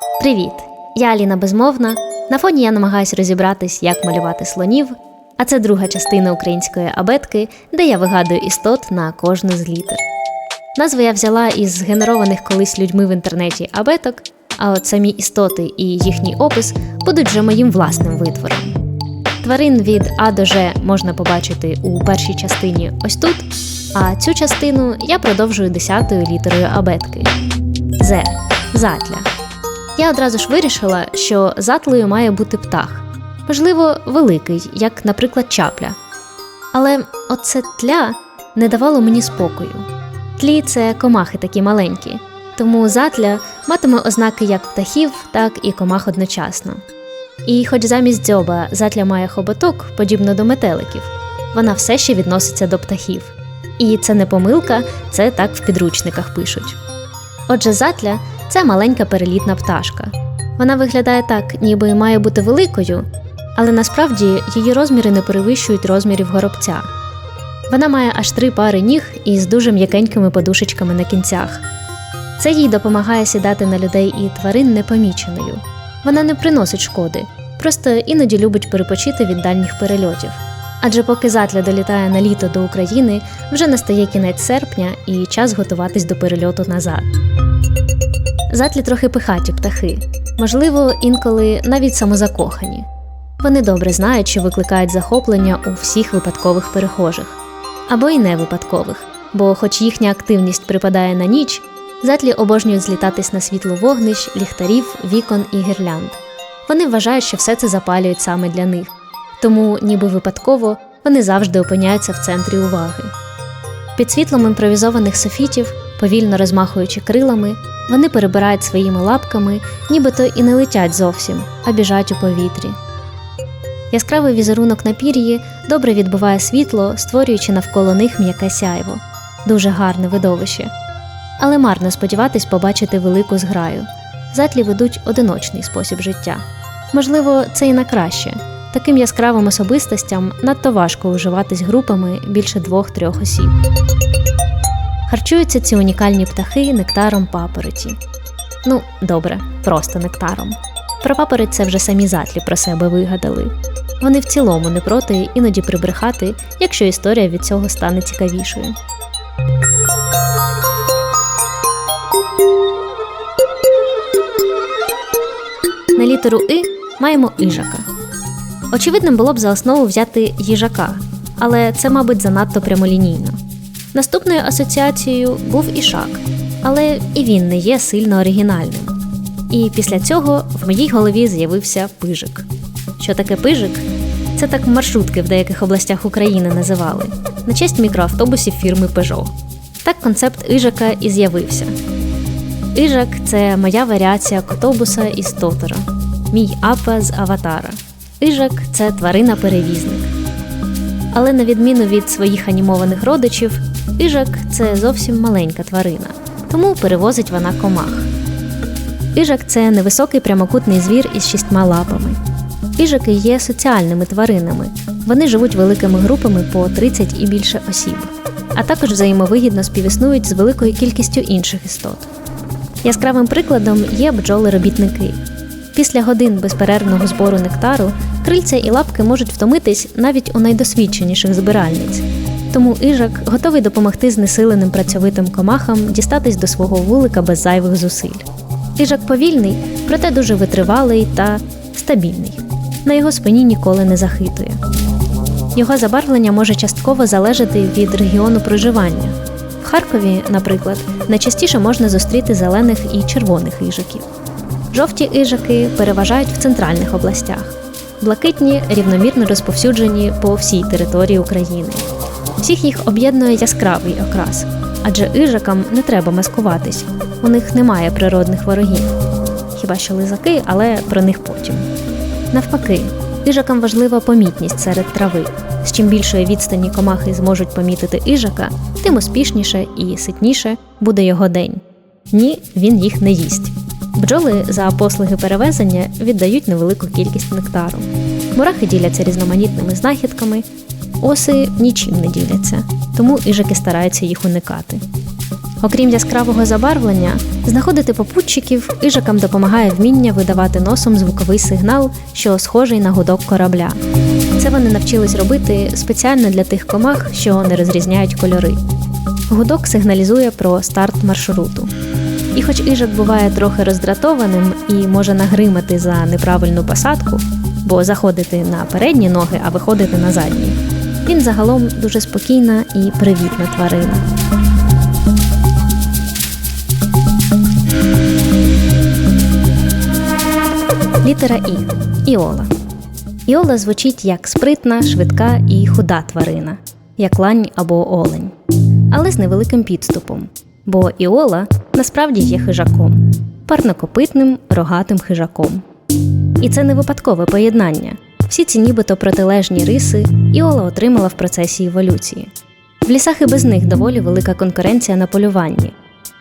Привіт! Я Аліна Безмовна. На фоні я намагаюся розібратись, як малювати слонів. А це друга частина української абетки, де я вигадую істот на кожну з літер. Назву я взяла із згенерованих колись людьми в інтернеті абеток, а от самі істоти і їхній опис будуть вже моїм власним витвором. Тварин від А до Ж можна побачити у першій частині ось тут, а цю частину я продовжую десятою літерою абетки. З. Затля. Я одразу ж вирішила, що затлею має бути птах. Можливо, великий, як, наприклад, чапля. Але оце тля не давало мені спокою. Тлі це комахи такі маленькі, тому затля матиме ознаки як птахів, так і комах одночасно. І хоч замість дзьоба затля має хоботок, подібно до метеликів, вона все ще відноситься до птахів. І це не помилка, це так в підручниках пишуть. Отже, затля це маленька перелітна пташка. Вона виглядає так, ніби має бути великою, але насправді її розміри не перевищують розмірів горобця. Вона має аж три пари ніг із дуже м'якенькими подушечками на кінцях. Це їй допомагає сідати на людей і тварин непоміченою. Вона не приносить шкоди, просто іноді любить перепочити від дальніх перельотів. Адже поки затля долітає на літо до України, вже настає кінець серпня і час готуватись до перельоту назад. Затлі трохи пихаті птахи, можливо, інколи навіть самозакохані. Вони добре знають, що викликають захоплення у всіх випадкових перехожих, або й не випадкових, бо, хоч їхня активність припадає на ніч, затлі обожнюють злітатись на світло вогнищ, ліхтарів, вікон і гірлянд. Вони вважають, що все це запалюють саме для них, тому, ніби випадково, вони завжди опиняються в центрі уваги. Під світлом імпровізованих софітів, повільно розмахуючи крилами, вони перебирають своїми лапками, нібито і не летять зовсім, а біжать у повітрі. Яскравий візерунок на пір'ї добре відбиває світло, створюючи навколо них м'яке сяйво. Дуже гарне видовище. Але марно сподіватись побачити велику зграю. Затлі ведуть одиночний спосіб життя. Можливо, це і на краще. Таким яскравим особистостям надто важко уживатись групами більше двох-трьох осіб. Харчуються ці унікальні птахи нектаром папороті. Ну, добре, просто нектаром. Про папороть це вже самі затлі про себе вигадали. Вони в цілому не проти іноді прибрехати, якщо історія від цього стане цікавішою. На літеру И маємо іжака. Очевидним було б за основу взяти їжака, але це, мабуть, занадто прямолінійно. Наступною асоціацією був ішак, але і він не є сильно оригінальним. І після цього в моїй голові з'явився пижик. Що таке пижик? Це так маршрутки в деяких областях України називали на честь мікроавтобусів фірми Peugeot. Так концепт Іжака і з'явився. Іжак це моя варіація котобуса із Тотора, мій апа з аватара. Іжак це тварина-перевізник. Але на відміну від своїх анімованих родичів, іжак це зовсім маленька тварина, тому перевозить вона комах. Іжак це невисокий прямокутний звір із шістьма лапами. Іжаки є соціальними тваринами. Вони живуть великими групами по 30 і більше осіб, а також взаємовигідно співіснують з великою кількістю інших істот. Яскравим прикладом є бджоли-робітники. Після годин безперервного збору нектару крильця і лапки можуть втомитись навіть у найдосвідченіших збиральниць. Тому іжак готовий допомогти знесиленим працьовитим комахам дістатись до свого вулика без зайвих зусиль. Іжак повільний, проте дуже витривалий та стабільний. На його спині ніколи не захитує. Його забарвлення може частково залежати від регіону проживання. В Харкові, наприклад, найчастіше можна зустріти зелених і червоних іжаків. Жовті іжаки переважають в центральних областях, блакитні рівномірно розповсюджені по всій території України. Всіх їх об'єднує яскравий окрас, адже іжакам не треба маскуватись, у них немає природних ворогів. Хіба що лизаки, але про них потім. Навпаки, іжакам важлива помітність серед трави. З чим більшої відстані комахи зможуть помітити іжака, тим успішніше і ситніше буде його день. Ні, він їх не їсть. Бджоли за послуги перевезення віддають невелику кількість нектару. Мурахи діляться різноманітними знахідками, оси нічим не діляться, тому іжаки стараються їх уникати. Окрім яскравого забарвлення, знаходити попутчиків іжакам допомагає вміння видавати носом звуковий сигнал, що схожий на гудок корабля. Це вони навчились робити спеціально для тих комах, що не розрізняють кольори. Гудок сигналізує про старт маршруту. І хоч іжак буває трохи роздратованим і може нагримати за неправильну посадку, бо заходити на передні ноги, а виходити на задні, він загалом дуже спокійна і привітна тварина. Літера І. Іола. Іола звучить як спритна, швидка і худа тварина, як лань або олень, але з невеликим підступом. Бо Іола насправді є хижаком, парнокопитним рогатим хижаком. І це не випадкове поєднання. Всі ці нібито протилежні риси Іола отримала в процесі еволюції. В лісах і без них доволі велика конкуренція на полюванні.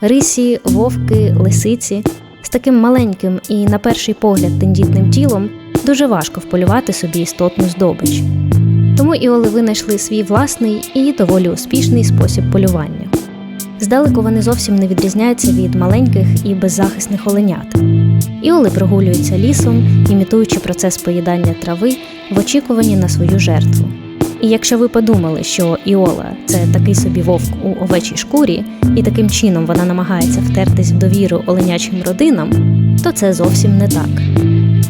Рисі, вовки, лисиці з таким маленьким і, на перший погляд, тендітним тілом дуже важко вполювати собі істотну здобич. Тому іоли винайшли свій власний і доволі успішний спосіб полювання. Здалеку вони зовсім не відрізняються від маленьких і беззахисних оленят. Іоли прогулюються лісом, імітуючи процес поїдання трави в очікуванні на свою жертву. І якщо ви подумали, що Іола це такий собі вовк у овечій шкурі, і таким чином вона намагається втертись в довіру оленячим родинам, то це зовсім не так.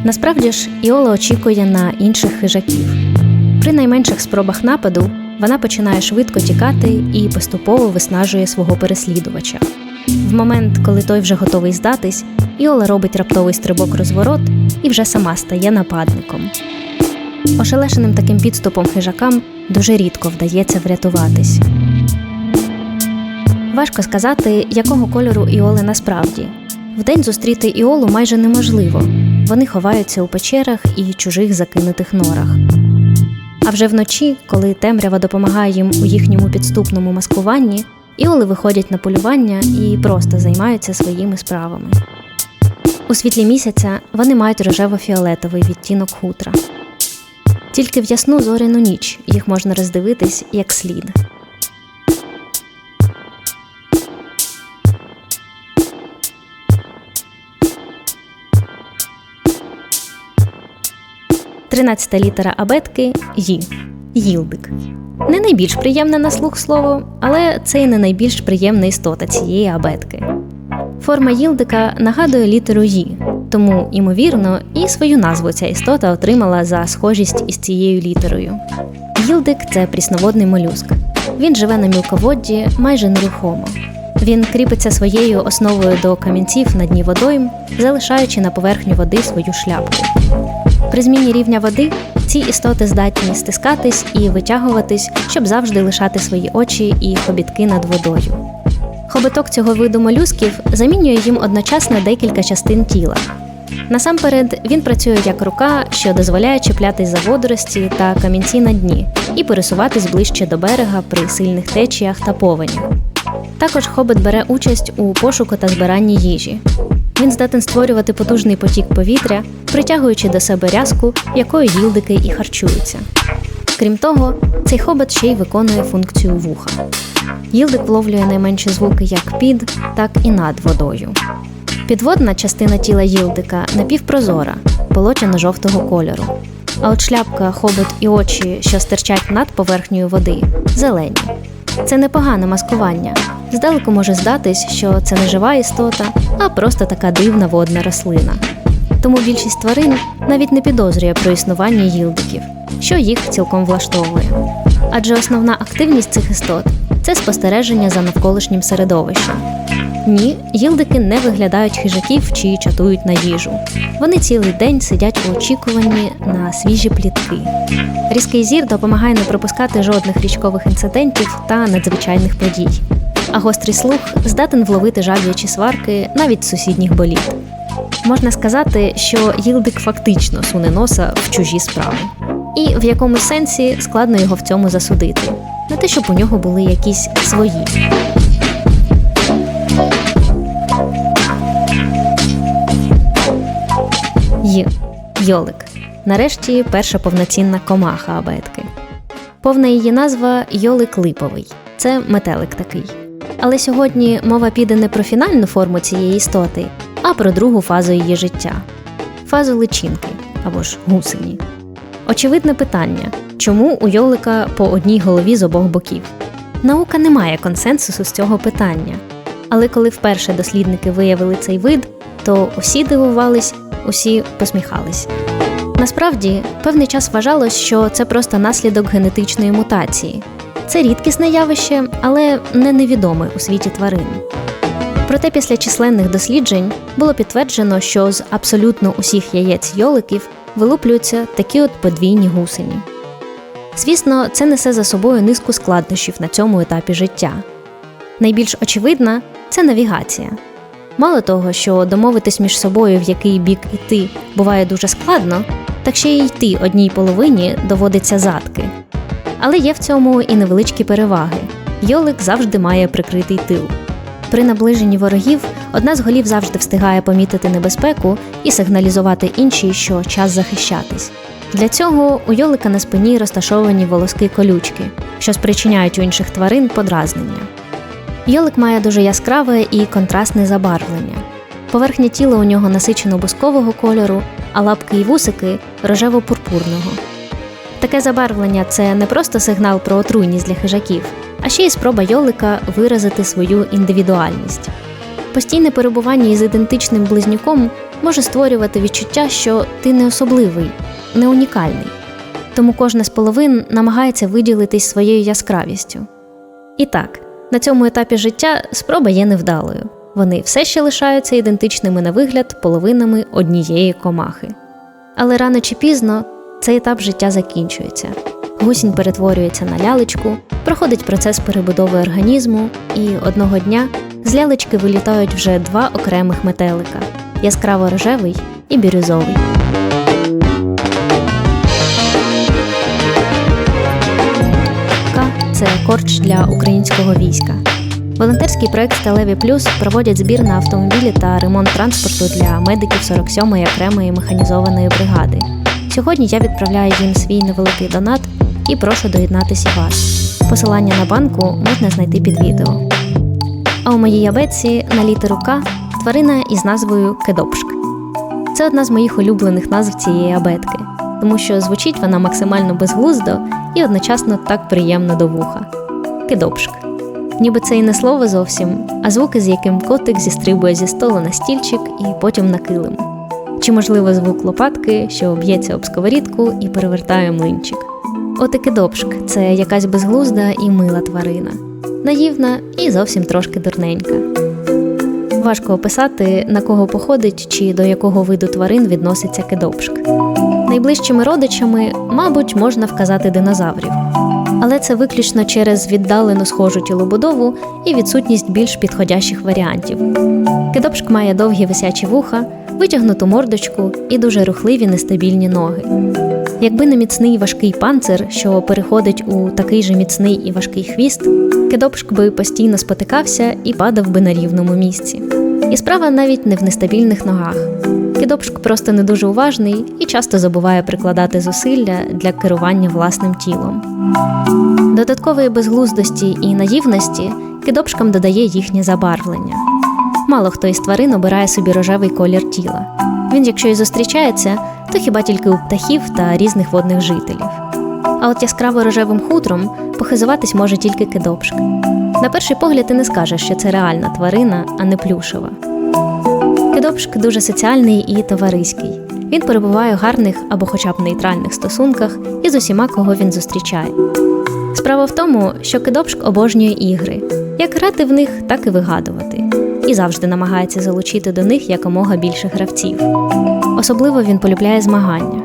Насправді ж, Іола очікує на інших хижаків. При найменших спробах нападу вона починає швидко тікати і поступово виснажує свого переслідувача. В момент, коли той вже готовий здатись, Іола робить раптовий стрибок розворот і вже сама стає нападником. Ошелешеним таким підступом хижакам дуже рідко вдається врятуватись. Важко сказати, якого кольору іоли насправді. Вдень зустріти іолу майже неможливо. Вони ховаються у печерах і чужих закинутих норах. А вже вночі, коли темрява допомагає їм у їхньому підступному маскуванні, іоли виходять на полювання і просто займаються своїми справами. У світлі місяця вони мають рожево-фіолетовий відтінок хутра. Тільки в ясну зоряну ніч їх можна роздивитись як слід. Тринадцята літера абетки Ї. Їлдик. Не найбільш приємне на слух слово, але це і не найбільш приємна істота цієї абетки. Форма їлдика нагадує літеру Ї, тому, ймовірно, і свою назву ця істота отримала за схожість із цією літерою. Їлдик це прісноводний молюск. Він живе на мілководді майже нерухомо. Він кріпиться своєю основою до камінців на дні водойм, залишаючи на поверхню води свою шляпку. При зміні рівня води ці істоти здатні стискатись і витягуватись, щоб завжди лишати свої очі і хобітки над водою. Хобиток цього виду молюсків замінює їм одночасно декілька частин тіла. Насамперед, він працює як рука, що дозволяє чіплятись за водорості та камінці на дні і пересуватись ближче до берега при сильних течіях та повенях. Також хобит бере участь у пошуку та збиранні їжі. Він здатен створювати потужний потік повітря, притягуючи до себе рязку, якою гілдики і харчуються. Крім того, цей хобот ще й виконує функцію вуха. Їлдик вловлює найменші звуки як під, так і над водою. Підводна частина тіла їлдика напівпрозора, полотяно-жовтого кольору. А от шляпка, хобот і очі, що стирчать над поверхнею води, зелені. Це непогане маскування. Здалеку може здатись, що це не жива істота, а просто така дивна водна рослина. Тому більшість тварин навіть не підозрює про існування гілдиків, що їх цілком влаштовує. Адже основна активність цих істот це спостереження за навколишнім середовищем. Ні, їлдики не виглядають хижаків чи чатують на їжу. Вони цілий день сидять у очікуванні на свіжі плітки. Різкий зір допомагає не пропускати жодних річкових інцидентів та надзвичайних подій. А гострий слух здатен вловити жаб'ячі сварки навіть сусідніх боліт. Можна сказати, що їлдик фактично суне носа в чужі справи. І в якомусь сенсі складно його в цьому засудити, не те, щоб у нього були якісь свої. Йолик. Нарешті перша повноцінна комаха абетки. Повна її назва Йолик липовий. Це метелик такий. Але сьогодні мова піде не про фінальну форму цієї істоти, а про другу фазу її життя фазу личинки або ж гусені. Очевидне питання чому у йолика по одній голові з обох боків? Наука не має консенсусу з цього питання. Але коли вперше дослідники виявили цей вид, то усі дивувались, усі посміхались. Насправді, певний час вважалось, що це просто наслідок генетичної мутації. Це рідкісне явище, але не невідоме у світі тварин. Проте після численних досліджень було підтверджено, що з абсолютно усіх яєць йоликів вилуплюються такі от подвійні гусені. Звісно, це несе за собою низку складнощів на цьому етапі життя. Найбільш очевидна це навігація. Мало того, що домовитись між собою, в який бік іти, буває дуже складно, так ще й йти одній половині доводиться задки. Але є в цьому і невеличкі переваги. Йолик завжди має прикритий тил. При наближенні ворогів одна з голів завжди встигає помітити небезпеку і сигналізувати іншій, що час захищатись. Для цього у йолика на спині розташовані волоски колючки, що спричиняють у інших тварин подразнення. Йолик має дуже яскраве і контрастне забарвлення. Поверхня тіла у нього насичено бускового кольору, а лапки й вусики рожево-пурпурного. Таке забарвлення це не просто сигнал про отруйність для хижаків, а ще й спроба йолика виразити свою індивідуальність. Постійне перебування із ідентичним близнюком може створювати відчуття, що ти не особливий, не унікальний. Тому кожна з половин намагається виділитись своєю яскравістю. І так, на цьому етапі життя спроба є невдалою. Вони все ще лишаються ідентичними на вигляд половинами однієї комахи. Але рано чи пізно цей етап життя закінчується. Гусінь перетворюється на лялечку, проходить процес перебудови організму, і одного дня з лялечки вилітають вже два окремих метелика яскраво рожевий і бірюзовий. Корч для українського війська. Волонтерський проект Сталеві Плюс проводять збір на автомобілі та ремонт транспорту для медиків 47-ї окремої механізованої бригади. Сьогодні я відправляю їм свій невеликий донат і прошу доєднатися вас. Посилання на банку можна знайти під відео. А у моїй абетці на літеру К тварина із назвою Кедопшк. Це одна з моїх улюблених назв цієї абетки, тому що звучить вона максимально безглуздо і одночасно так приємно до вуха. Кедопшк. Ніби це і не слово зовсім, а звуки, з яким котик зістрибує зі столу на стільчик і потім на килим. Чи, можливо, звук лопатки, що б'ється об сковорідку і перевертає млинчик. От і кидопшк це якась безглузда і мила тварина, наївна і зовсім трошки дурненька. Важко описати, на кого походить чи до якого виду тварин відноситься кидопшк. Найближчими родичами, мабуть, можна вказати динозаврів, але це виключно через віддалену схожу тілобудову і відсутність більш підходящих варіантів. Кидопшк має довгі висячі вуха, витягнуту мордочку і дуже рухливі нестабільні ноги. Якби не міцний важкий панцир, що переходить у такий же міцний і важкий хвіст, кидопшк би постійно спотикався і падав би на рівному місці. І справа навіть не в нестабільних ногах. Кидопшк просто не дуже уважний і часто забуває прикладати зусилля для керування власним тілом. Додаткової безглуздості і наївності кидопшкам додає їхнє забарвлення. Мало хто із тварин обирає собі рожевий колір тіла. Він, якщо і зустрічається, то хіба тільки у птахів та різних водних жителів. А от яскраво рожевим хутром похизуватись може тільки кидопшк. На перший погляд ти не скажеш, що це реальна тварина, а не плюшева. Кидопшк дуже соціальний і товариський. Він перебуває у гарних або хоча б нейтральних стосунках із усіма, кого він зустрічає. Справа в тому, що кидопшк обожнює ігри, як грати в них, так і вигадувати, і завжди намагається залучити до них якомога більше гравців. Особливо він полюбляє змагання: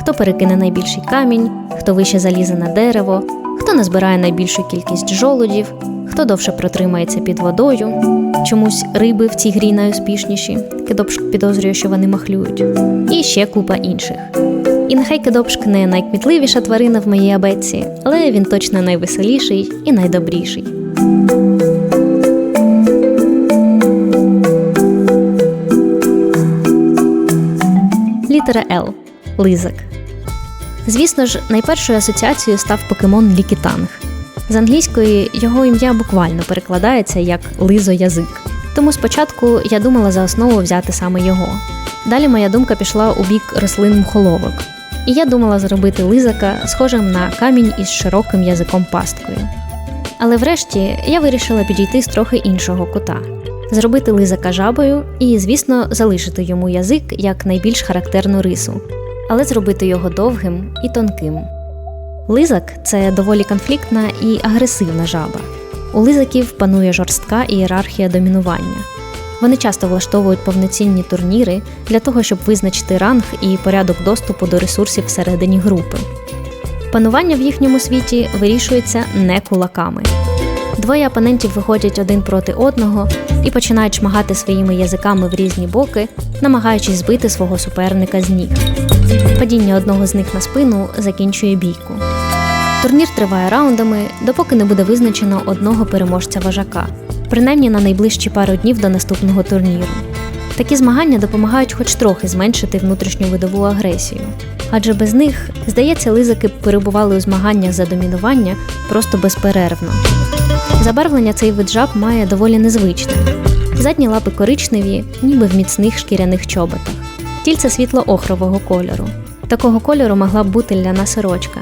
хто перекине найбільший камінь, хто вище залізе на дерево, хто назбирає найбільшу кількість жолудів, хто довше протримається під водою. Чомусь риби в цій грі найуспішніші, кидопшк підозрює, що вони махлюють, і ще купа інших. І нехай кидопшк не найкмітливіша тварина в моїй абетці, але він точно найвеселіший і найдобріший. Літера Л лизак. Звісно ж, найпершою асоціацією став покемон Лікітанг. З англійської його ім'я буквально перекладається як лизо язик. Тому спочатку я думала за основу взяти саме його. Далі моя думка пішла у бік рослин мухоловок. І я думала зробити лизака схожим на камінь із широким язиком пасткою. Але врешті я вирішила підійти з трохи іншого кута зробити лизака жабою і, звісно, залишити йому язик як найбільш характерну рису, але зробити його довгим і тонким. Лизак це доволі конфліктна і агресивна жаба. У лизаків панує жорстка ієрархія домінування. Вони часто влаштовують повноцінні турніри для того, щоб визначити ранг і порядок доступу до ресурсів всередині групи. Панування в їхньому світі вирішується не кулаками. Двоє опонентів виходять один проти одного і починають шмагати своїми язиками в різні боки, намагаючись збити свого суперника з ніг. Падіння одного з них на спину закінчує бійку. Турнір триває раундами, допоки не буде визначено одного переможця важака, принаймні на найближчі пару днів до наступного турніру. Такі змагання допомагають хоч трохи зменшити внутрішню видову агресію, адже без них, здається, лизаки б перебували у змаганнях за домінування просто безперервно. Забарвлення цей вид жаб має доволі незвичне. Задні лапи коричневі, ніби в міцних шкіряних чоботах, тільце світло-охрового кольору. Такого кольору могла б бути ляна сорочка,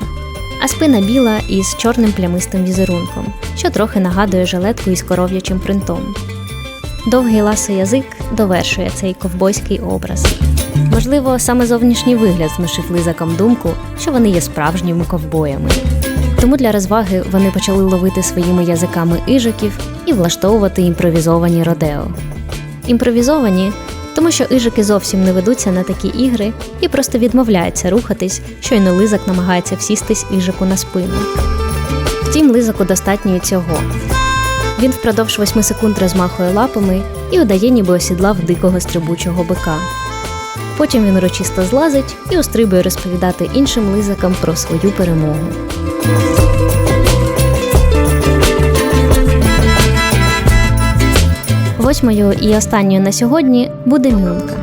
а спина біла із чорним плямистим візерунком, що трохи нагадує жилетку із коров'ячим принтом. Довгий ласий язик довершує цей ковбойський образ. Можливо, саме зовнішній вигляд змушив лизакам думку, що вони є справжніми ковбоями. Тому для розваги вони почали ловити своїми язиками іжиків і влаштовувати імпровізовані родео. Імпровізовані, тому що іжики зовсім не ведуться на такі ігри і просто відмовляються рухатись, щойно лизак намагається всістись іжику на спину. Втім, лизаку достатньо і цього. Він впродовж восьми секунд розмахує лапами і удає, ніби осідлав дикого стрибучого бика. Потім він урочисто злазить і устрибує розповідати іншим лизакам про свою перемогу. Восьмою і останньою на сьогодні буде мюнка.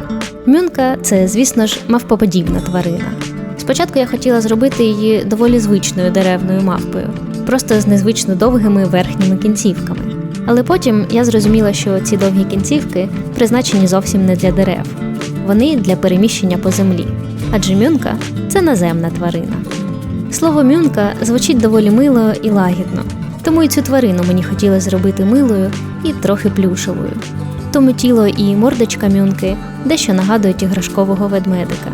Мюнка це, звісно ж, мавпоподібна тварина. Спочатку я хотіла зробити її доволі звичною деревною мавпою, просто з незвично довгими верхніми кінцівками. Але потім я зрозуміла, що ці довгі кінцівки призначені зовсім не для дерев, вони для переміщення по землі, адже мюнка це наземна тварина. Слово мюнка звучить доволі мило і лагідно, тому і цю тварину мені хотілося зробити милою і трохи плюшевою. Тому тіло і мордочка мюнки дещо нагадують іграшкового ведмедика.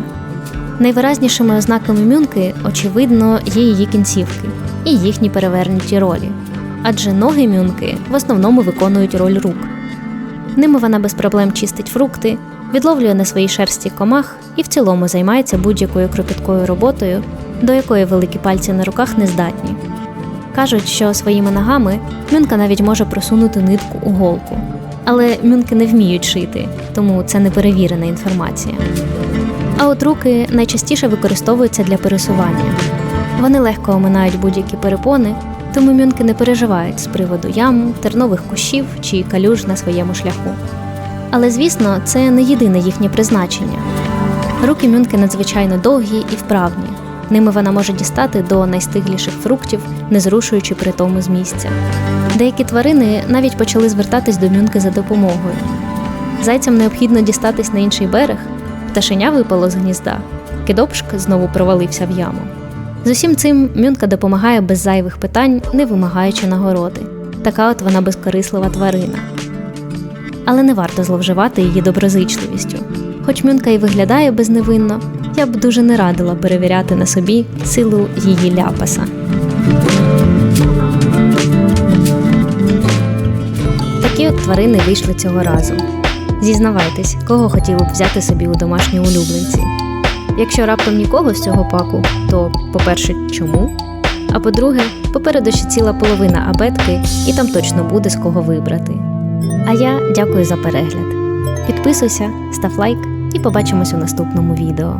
Найвиразнішими ознаками мюнки, очевидно, є її кінцівки і їхні перевернуті ролі, адже ноги мюнки в основному виконують роль рук. Ними вона без проблем чистить фрукти, відловлює на своїй шерсті комах і в цілому займається будь-якою кропіткою роботою, до якої великі пальці на руках не здатні. Кажуть, що своїми ногами мюнка навіть може просунути нитку у голку. Але мюнки не вміють шити, тому це неперевірена інформація. А от руки найчастіше використовуються для пересування. Вони легко оминають будь-які перепони, тому мюнки не переживають з приводу ям, тернових кущів чи калюж на своєму шляху. Але звісно, це не єдине їхнє призначення. Руки мюнки надзвичайно довгі і вправні. Ними вона може дістати до найстигліших фруктів, не зрушуючи при тому з місця. Деякі тварини навіть почали звертатись до мюнки за допомогою. Зайцям необхідно дістатись на інший берег, пташеня випало з гнізда, кидопшк знову провалився в яму. З усім цим мюнка допомагає без зайвих питань, не вимагаючи нагороди. Така от вона безкорислива тварина. Але не варто зловживати її доброзичливістю. Хоч мюнка і виглядає безневинно, я б дуже не радила перевіряти на собі силу її ляпаса. От тварини вийшли цього разу. Зізнавайтесь, кого хотіли б взяти собі у домашні улюбленці. Якщо раптом нікого з цього паку, то, по-перше, чому? А по-друге, попереду ще ціла половина абетки, і там точно буде з кого вибрати. А я дякую за перегляд. Підписуйся, став лайк і побачимось у наступному відео.